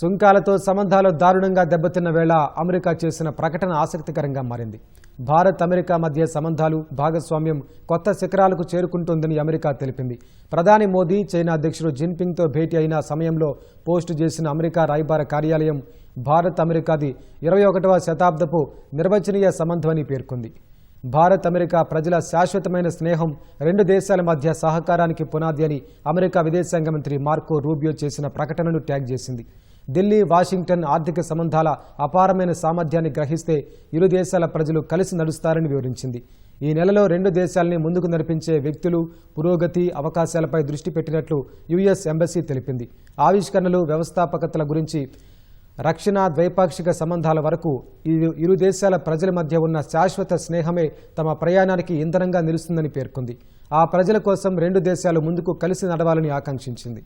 సుంకాలతో సంబంధాలు దారుణంగా దెబ్బతిన్న వేళ అమెరికా చేసిన ప్రకటన ఆసక్తికరంగా మారింది. భారత్ అమెరికా మధ్య సంబంధాలు భాగస్వామ్యం కొత్త శిఖరాలకు చేరుకుంటుందని అమెరికా తెలిపింది. ప్రధాని మోదీ చైనా అధ్యక్షుడు జిన్పింగ్తో భేటీ అయిన సమయంలో పోస్టు చేసిన అమెరికా రాయబార కార్యాలయం భారత్ అమెరికాది ఇరవై ఒకటవ శతాబ్దపు నిర్వచనీయ సంబంధమని పేర్కొంది. భారత్ అమెరికా ప్రజల శాశ్వతమైన స్నేహం రెండు దేశాల మధ్య సహకారానికి పునాది అని అమెరికా విదేశాంగ మంత్రి మార్కో రూబియో చేసిన ప్రకటనను ట్యాగ్ చేసింది. ఢిల్లీ వాషింగ్టన్ ఆర్థిక సంబంధాల అపారమైన సామర్థ్యాన్ని గ్రహిస్తే ఇరు దేశాల ప్రజలు కలిసి నడుస్తారని వివరించింది. ఈ నెలలో రెండు దేశాలని ముందుకు నడిపించే వ్యక్తులు పురోగతి అవకాశాలపై దృష్టి పెట్టినట్లు యుఎస్ ఎంబసీ తెలిపింది. ఆవిష్కరణలు వ్యవస్థాపకతల గురించి రక్షణ ద్వైపాక్షిక సంబంధాల వరకు ఇరు దేశాల ప్రజల మధ్య ఉన్న శాశ్వత స్నేహమే తమ ప్రయాణానికి ఇంధనంగా నిలుస్తుందని పేర్కొంది. ఆ ప్రజల కోసం రెండు దేశాలు ముందుకు కలిసి నడవాలని ఆకాంక్షించింది.